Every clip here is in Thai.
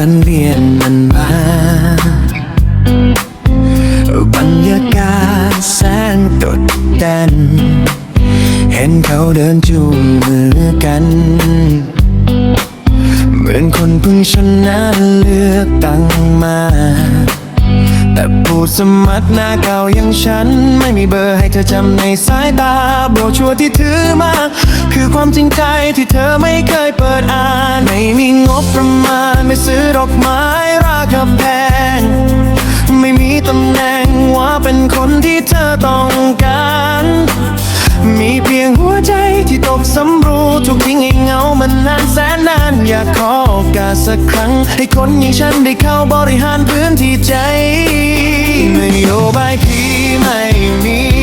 พันเรียนมันมา บรรยากาศแสนตดดัน เห็นเขาเดินจูงมือกัน เหมือนคนเพิ่งชนะเลือกตั้งมา แต่ผู้สมัครหน้าเก่าอย่างฉัน ไม่มีเบอร์ให้เธอจำในสายตาโบรชัวที่ถือมา คือความจริงใจที่เธอไม่เคยเปิดอ่าน ไม่มีงบประมาณ ไม่ซื้อดอกไม้ราคาแพง หัวใจที่ตกสำรูถูกทิ้งให้เงามันนานแสนนาน อยากขอโอกาสสักครั้ง ให้คนอย่างฉันได้เข้าบริหารพื้นที่ใจนโยบายพี่ไม่มี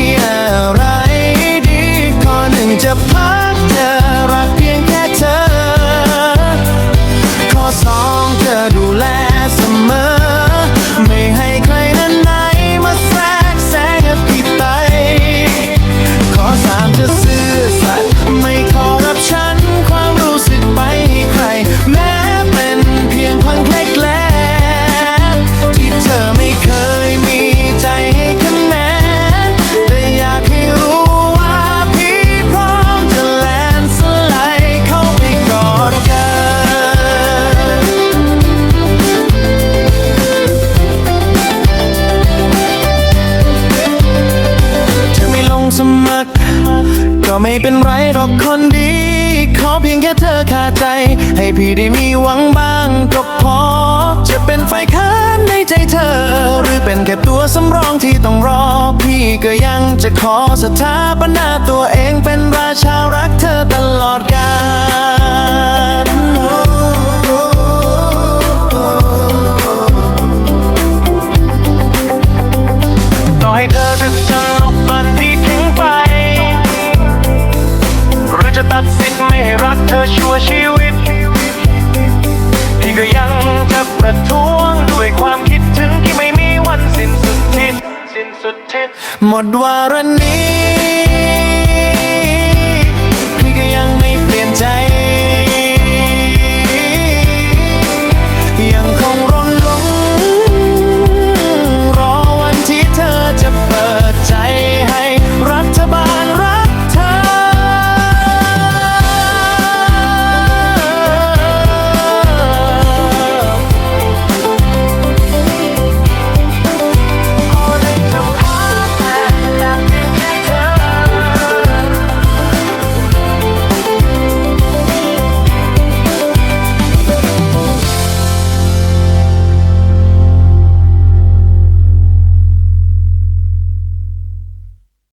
สมัคร ก็ไม่เป็นไรหรอกคนดี ขอเพียงแค่เธอขาใจ ให้พี่ได้มีหวังบ้างก็พอ จะเป็นไฟค้านในใจเธอ หรือเป็นแค่ตัวสำรองที่ต้องรอ พี่ก็ยังจะขอสถาปนาตัวเองเป็นราชารักเธอตลอดกาล หมดวาระนี้